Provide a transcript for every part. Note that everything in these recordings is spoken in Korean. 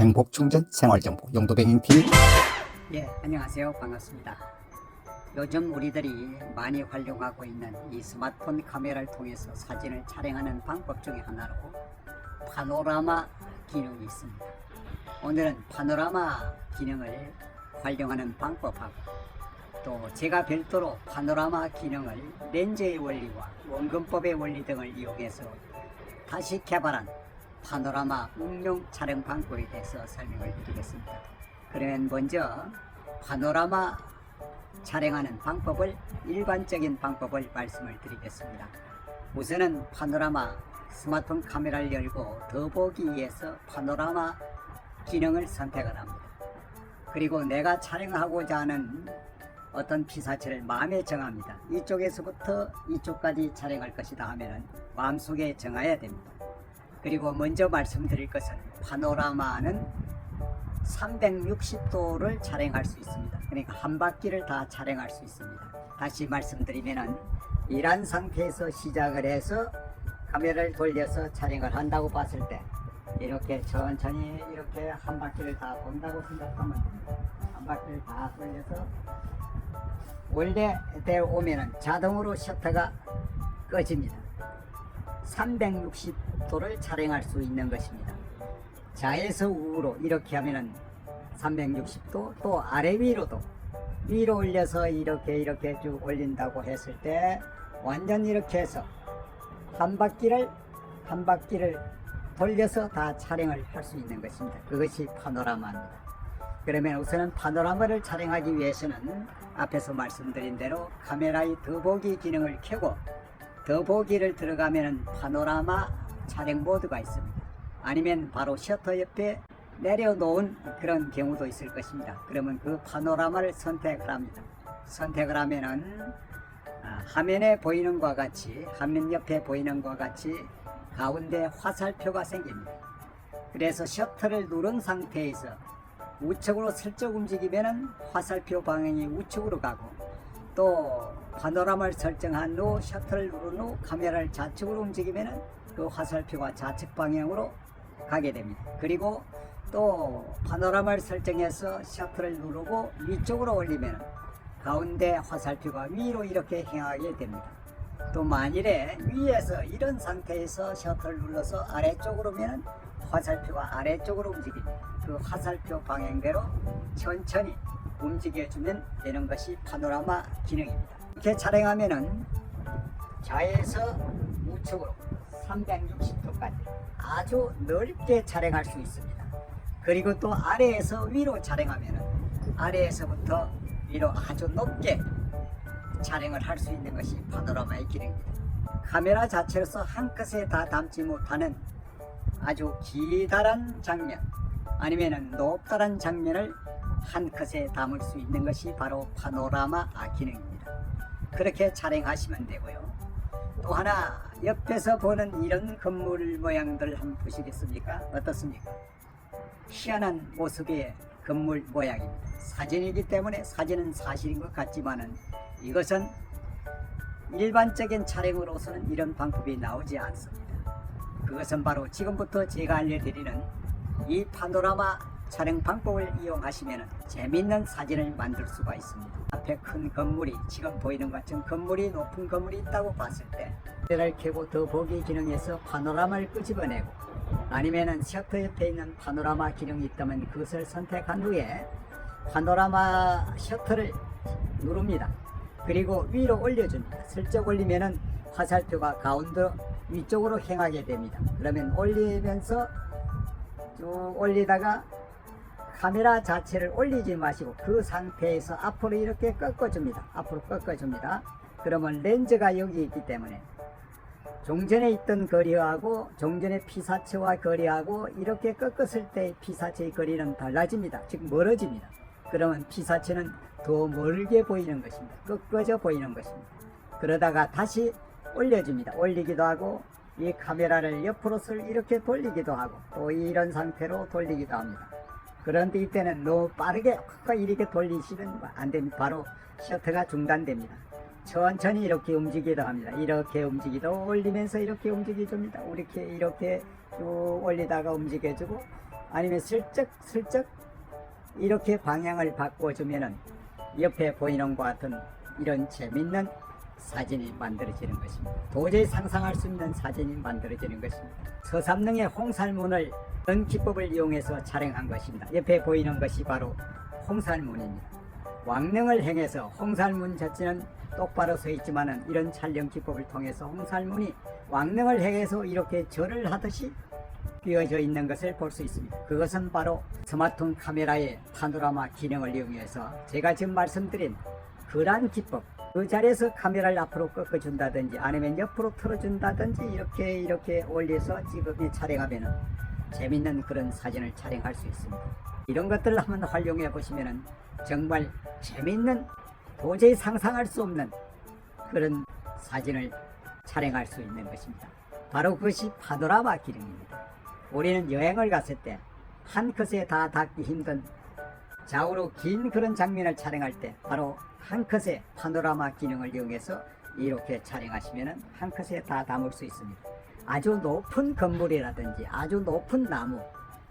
행복 충전 생활 정보 용도뱅잉TV 예, 안녕하세요. 반갑습니다. 요즘 우리들이 많이 활용하고 있는 이 스마트폰 카메라를 통해서 사진을 촬영하는 방법 중에 하나로 파노라마 기능이 있습니다. 오늘은 파노라마 기능을 활용하는 방법하고 또 제가 별도로 파노라마 기능을 렌즈의 원리와 원근법의 원리 등을 이용해서 다시 개발한 파노라마 응용 촬영 방법에 대해서 설명을 드리겠습니다. 그러면 먼저 파노라마 촬영하는 방법을 일반적인 방법을 말씀을 드리겠습니다. 우선은 파노라마 스마트폰 카메라를 열고 더보기에서 파노라마 기능을 선택을 합니다. 그리고 내가 촬영하고자 하는 어떤 피사체를 마음에 정합니다. 이쪽에서부터 이쪽까지 촬영할 것이다 하면은 마음속에 정해야 됩니다. 그리고 먼저 말씀드릴 것은 파노라마는 360도를 촬영할 수 있습니다. 그러니까 한 바퀴를 다 촬영할 수 있습니다. 다시 말씀드리면은 이런 상태에서 시작을 해서 카메라를 돌려서 촬영을 한다고 봤을 때 이렇게 천천히 이렇게 한 바퀴를 다 돈다고 생각하면 됩니다. 한 바퀴를 다 돌려서 원래대로 오면은 자동으로 셔터가 꺼집니다. 360 도를 촬영할 수 있는 것입니다. 좌에서 우로 이렇게 하면은 360도 또 아래 위로도 위로 올려서 이렇게 이렇게 쭉 올린다고 했을 때 완전 이렇게 해서 한 바퀴를 한 바퀴를 돌려서 다 촬영을 할 수 있는 것입니다. 그것이 파노라마입니다. 그러면 우선은 파노라마를 촬영하기 위해서는 앞에서 말씀드린 대로 카메라의 더보기 기능을 켜고 더보기를 들어가면 파노라마 모드가 있습니다. 아니면 바로 셔터 옆에 내려놓은 그런 경우도 있을 것입니다. 그러면 그 파노라마를 선택을 합니다. 선택을 하면은 아, 화면에 보이는 것과 같이 화면 옆에 보이는 것과 같이 가운데 화살표가 생깁니다. 그래서 셔터를 누른 상태에서 우측으로 슬쩍 움직이면은 화살표 방향이 우측으로 가고 또 파노라마를 설정한 후 셔터를 누른 후 카메라를 좌측으로 움직이면은 그 화살표가 좌측 방향으로 가게 됩니다. 그리고 또 파노라마를 설정해서 셔터를 누르고 위쪽으로 올리면 가운데 화살표가 위로 이렇게 향하게 됩니다. 또 만일에 위에서 이런 상태에서 셔터를 눌러서 아래쪽으로 면 화살표가 아래쪽으로 움직입니다. 그 화살표 방향대로 천천히 움직여주면 되는 것이 파노라마 기능입니다. 이렇게 촬영하면은 좌에서 우측으로 360도까지 아주 넓게 촬영할 수 있습니다. 그리고 또 아래에서 위로 촬영하면은 아래에서부터 위로 아주 높게 촬영을 할 수 있는 것이 파노라마의 기능입니다. 카메라 자체로서 한 컷에 다 담지 못하는 아주 기다란 장면 아니면은 높다란 장면을 한 컷에 담을 수 있는 것이 바로 파노라마 기능입니다. 그렇게 촬영하시면 되고요. 또 하나 옆에서 보는 이런 건물 모양들 한번 보시겠습니까? 어떻습니까? 희한한 모습의 건물 모양입니다. 사진이기 때문에 사진은 사실인 것 같지만은 이것은 일반적인 촬영으로서는 이런 방법이 나오지 않습니다. 그것은 바로 지금부터 제가 알려드리는 이 파노라마 촬영 방법을 이용하시면 재밌는 사진을 만들 수가 있습니다. 앞에 큰 건물이 지금 보이는 것처럼 건물이 높은 건물이 있다고 봤을 때 카메라를 켜고 더 보기 기능에서 파노라마를 끄집어내고 아니면은 셔터 옆에 있는 파노라마 기능이 있다면 그것을 선택한 후에 파노라마 셔터를 누릅니다. 그리고 위로 올려줍니다. 슬쩍 올리면은 화살표가 가운데 위쪽으로 향하게 됩니다. 그러면 올리면서 쭉 올리다가 카메라 자체를 올리지 마시고 그 상태에서 앞으로 이렇게 꺾어줍니다. 앞으로 꺾어줍니다. 그러면 렌즈가 여기 있기 때문에 종전에 있던 거리하고 종전의 피사체와 거리하고 이렇게 꺾었을 때 피사체의 거리는 달라집니다. 즉 멀어집니다. 그러면 피사체는 더 멀게 보이는 것입니다. 꺾어져 보이는 것입니다. 그러다가 다시 올려줍니다. 올리기도 하고 이 카메라를 옆으로 슬 이렇게 돌리기도 하고 또 이런 상태로 돌리기도 합니다. 그런데 이때는 너무 빠르게 확 이렇게 돌리시면 안 됩니다. 바로 셔터가 중단됩니다. 천천히 이렇게 움직이기도 합니다. 이렇게 움직이도 올리면서 이렇게 움직여줍니다. 이렇게 이렇게 쭉 올리다가 움직여주고 아니면 슬쩍 슬쩍 이렇게 방향을 바꿔주면은 옆에 보이는 것 같은 이런 재밌는 사진이 만들어지는 것입니다. 도저히 상상할 수 있는 사진이 만들어지는 것입니다. 서삼릉의 홍살문을 그런 기법을 이용해서 촬영한 것입니다. 옆에 보이는 것이 바로 홍살문입니다. 왕릉을 행해서 홍살문 자체는 똑바로 서 있지만은 이런 촬영 기법을 통해서 홍살문이 왕릉을 행해서 이렇게 절을 하듯이 비어져 있는 것을 볼 수 있습니다. 그것은 바로 스마트폰 카메라의 파노라마 기능을 이용해서 제가 지금 말씀드린 그러한 기법 그 자리에서 카메라를 앞으로 꺾어준다든지 아니면 옆으로 틀어준다든지 이렇게 이렇게 올려서 지금 촬영하면은 재밌는 그런 사진을 촬영할 수 있습니다. 이런 것들을 한번 활용해 보시면은 정말 재밌는 도저히 상상할 수 없는 그런 사진을 촬영할 수 있는 것입니다. 바로 그것이 파노라마 기능입니다. 우리는 여행을 갔을 때 한 컷에 다 닿기 힘든 좌우로 긴 그런 장면을 촬영할 때 바로 한 컷의 파노라마 기능을 이용해서 이렇게 촬영하시면 한 컷에 다 담을 수 있습니다. 아주 높은 건물이라든지 아주 높은 나무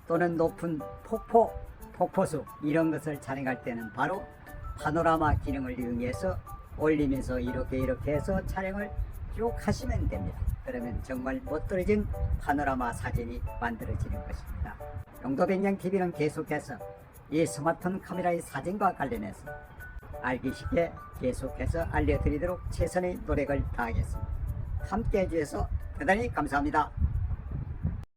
또는 높은 폭포, 폭포수 이런 것을 촬영할 때는 바로 파노라마 기능을 이용해서 올리면서 이렇게 이렇게 해서 촬영을 쭉 하시면 됩니다. 그러면 정말 멋들어진 파노라마 사진이 만들어지는 것입니다. 용도변경 TV는 계속해서 이 스마트폰 카메라의 사진과 관련해서 알기 쉽게 계속해서 알려드리도록 최선의 노력을 다하겠습니다. 함께 해주셔서 대단히 감사합니다.